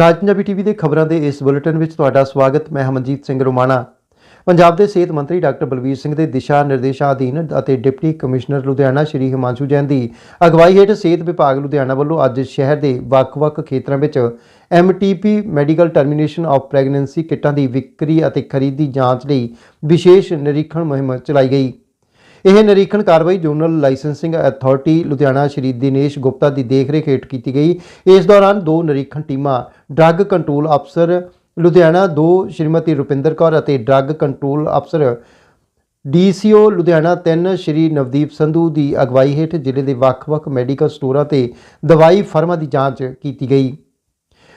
ਰਾਜ Punjabi TV ਦੇ ਖਬਰਾਂ ਦੇ ਇਸ ਬੁਲੇਟਿਨ ਵਿੱਚ ਤੁਹਾਡਾ ਸਵਾਗਤ, ਮੈਂ ਹਮਨਜੀਤ ਸਿੰਘ ਰੋਮਾਣਾ। ਪੰਜਾਬ ਦੇ ਸਿਹਤ ਮੰਤਰੀ ਡਾਕਟਰ ਬਲਬੀਰ ਸਿੰਘ ਦੇ ਦਿਸ਼ਾ ਨਿਰਦੇਸ਼ਾਂ ਅਧੀਨ ਅਤੇ ਡਿਪਟੀ ਕਮਿਸ਼ਨਰ ਲੁਧਿਆਣਾ ਸ਼੍ਰੀ ਹਿਮਾਂਸ਼ੂ ਜੈਨ ਦੀ ਅਗਵਾਈ ਹੇਠ ਸਿਹਤ ਵਿਭਾਗ ਲੁਧਿਆਣਾ ਵੱਲੋਂ ਅੱਜ ਸ਼ਹਿਰ ਦੇ ਵੱਖ-ਵੱਖ ਖੇਤਰਾਂ ਵਿੱਚ MTP medical termination of pregnancy ਕਿੱਟਾਂ ਦੀ ਵਿਕਰੀ ਅਤੇ ਖਰੀਦ ਦੀ ਜਾਂਚ ਲਈ ਵਿਸ਼ੇਸ਼ ਨਿਰੀਖਣ ਮੁਹਿੰਮ ਚਲਾਈ ਗਈ। ਇਹ ਨਿਰੀਖਣ ਕਾਰਵਾਈ zonal licensing authority Ludhiana Shri Dinesh Gupta ਦੀ ਦੇਖਰੇਖ ਹੇਠ ਕੀਤੀ ਗਈ। ਇਸ ਦੌਰਾਨ ਦੋ ਨਿਰੀਖਣ ਟੀਮਾਂ, ਡਰੱਗ ਕੰਟਰੋਲ ਅਫਸਰ ਲੁਧਿਆਣਾ, ਦੋ ਸ਼੍ਰੀਮਤੀ ਰੁਪਿੰਦਰ ਕੌਰ ਅਤੇ ਡਰੱਗ ਕੰਟਰੋਲ ਅਫਸਰ ਡੀਸੀਓ ਲੁਧਿਆਣਾ 3 ਸ਼੍ਰੀ ਨਵਦੀਪ ਸੰਧੂ ਦੀ ਅਗਵਾਈ ਹੇਠ ਜ਼ਿਲ੍ਹੇ ਦੇ ਵੱਖ-ਵੱਖ ਮੈਡੀਕਲ ਸਟੋਰਾਂ ਤੇ ਦਵਾਈ ਫਰਮਾਂ ਦੀ ਜਾਂਚ ਕੀਤੀ ਗਈ।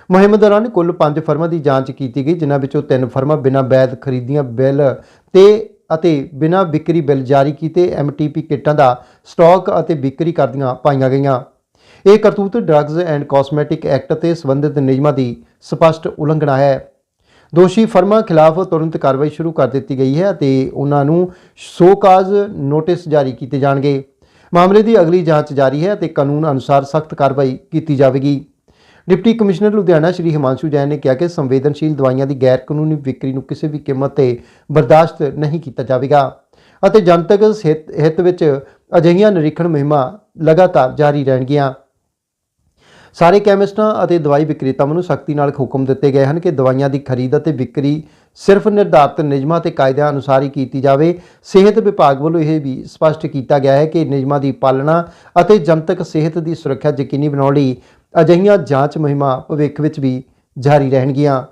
ਮੁਹਿੰਮ ਦੌਰਾਨ ਕੁੱਲ 5 ਫਰਮਾਂ ਦੀ ਜਾਂਚ ਕੀਤੀ ਗਈ, ਜਿਨ੍ਹਾਂ ਵਿੱਚੋਂ 3 ਫਰਮਾਂ ਬਿਨਾਂ ਵੈਧ ਖਰੀਦੀਆਂ ਬਿੱਲ ਤੇ ਅਤੇ ਬਿਨਾਂ ਵਿਕਰੀ ਬਿੱਲ ਜਾਰੀ ਕੀਤੇ ਐਮਟੀਪੀ ਕਿੱਟਾਂ ਦਾ ਸਟਾਕ ਅਤੇ ਵਿਕਰੀ ਕਰਦੀਆਂ ਪਾਈਆਂ ਗਈਆਂ। ਇਹ ਕਰਤੂਤ ਡਰੱਗਸ ਐਂਡ ਕਾਸਮੈਟਿਕ ਐਕਟ ਤੇ ਸੰਬੰਧਿਤ ਨਿਯਮਾਂ ਦੀ ਸਪਸ਼ਟ ਉਲੰਘਣਾ ਹੈ। ਦੋਸ਼ੀ ਫਰਮਾਂ ਖਿਲਾਫ ਤੁਰੰਤ ਕਾਰਵਾਈ ਸ਼ੁਰੂ ਕਰ ਦਿੱਤੀ ਗਈ ਹੈ ਅਤੇ ਉਹਨਾਂ ਨੂੰ ਸੋਕਾਜ਼ ਨੋਟਿਸ ਜਾਰੀ ਕੀਤੇ ਜਾਣਗੇ। ਮਾਮਲੇ ਦੀ ਅਗਲੀ ਜਾਂਚ ਜਾਰੀ ਹੈ ਅਤੇ ਕਾਨੂੰਨ ਅਨੁਸਾਰ ਸਖਤ ਕਾਰਵਾਈ ਕੀਤੀ ਜਾਵੇਗੀ। ਡਿਪਟੀ ਕਮਿਸ਼ਨਰ ਲੁਧਿਆਣਾ ਸ਼੍ਰੀ ਹਿਮਾਂਸ਼ੂ ਜੈਨ ਨੇ ਕਿਹਾ ਕਿ ਸੰਵੇਦਨਸ਼ੀਲ ਦਵਾਈਆਂ ਦੀ ਗੈਰ ਕਾਨੂੰਨੀ ਵਿਕਰੀ ਨੂੰ ਕਿਸੇ ਵੀ ਕੀਮਤ ਤੇ ਬਰਦਾਸ਼ਤ ਨਹੀਂ ਕੀਤਾ ਜਾਵੇਗਾ ਅਤੇ ਜਨਤਕ ਸਿਹਤ ਹਿੱਤ ਵਿੱਚ ਅਜਿਹੀਆਂ ਨਿਰੀਖਣ ਮੁਹਿੰਮਾਂ ਲਗਾਤਾਰ ਜਾਰੀ ਰਹਿਣਗੀਆਂ। ਸਾਰੇ ਕੈਮਿਸਟਾਂ ਅਤੇ ਦਵਾਈ ਵਿਕਰੇਤਾਵਾਂ ਨੂੰ ਸਖਤੀ ਨਾਲ ਹੁਕਮ ਦਿੱਤੇ ਗਏ ਹਨ ਕਿ ਦਵਾਈਆਂ ਦੀ ਖਰੀਦ ਅਤੇ ਵਿਕਰੀ ਸਿਰਫ ਨਿਰਧਾਰਤ ਨਿਯਮਾਂ ਤੇ ਕਾਇਦਿਆਂ ਅਨੁਸਾਰ ਹੀ ਕੀਤੀ ਜਾਵੇ। ਸਿਹਤ ਵਿਭਾਗ ਵੱਲੋਂ ਇਹ ਵੀ ਸਪਸ਼ਟ ਕੀਤਾ ਗਿਆ ਹੈ ਕਿ ਨਿਯਮਾਂ ਦੀ ਪਾਲਣਾ ਅਤੇ ਜਨਤਕ ਸਿਹਤ ਦੀ ਸੁਰੱਖਿਆ ਯਕੀਨੀ ਬਣਾਉਣ ਲਈ ਅਜਿਹੀਆਂ ਜਾਂਚ ਮੁਹਿੰਮਾਂ ਭਵਿੱਖ ਵਿੱਚ ਵੀ ਜਾਰੀ ਰਹਿਣਗੀਆਂ।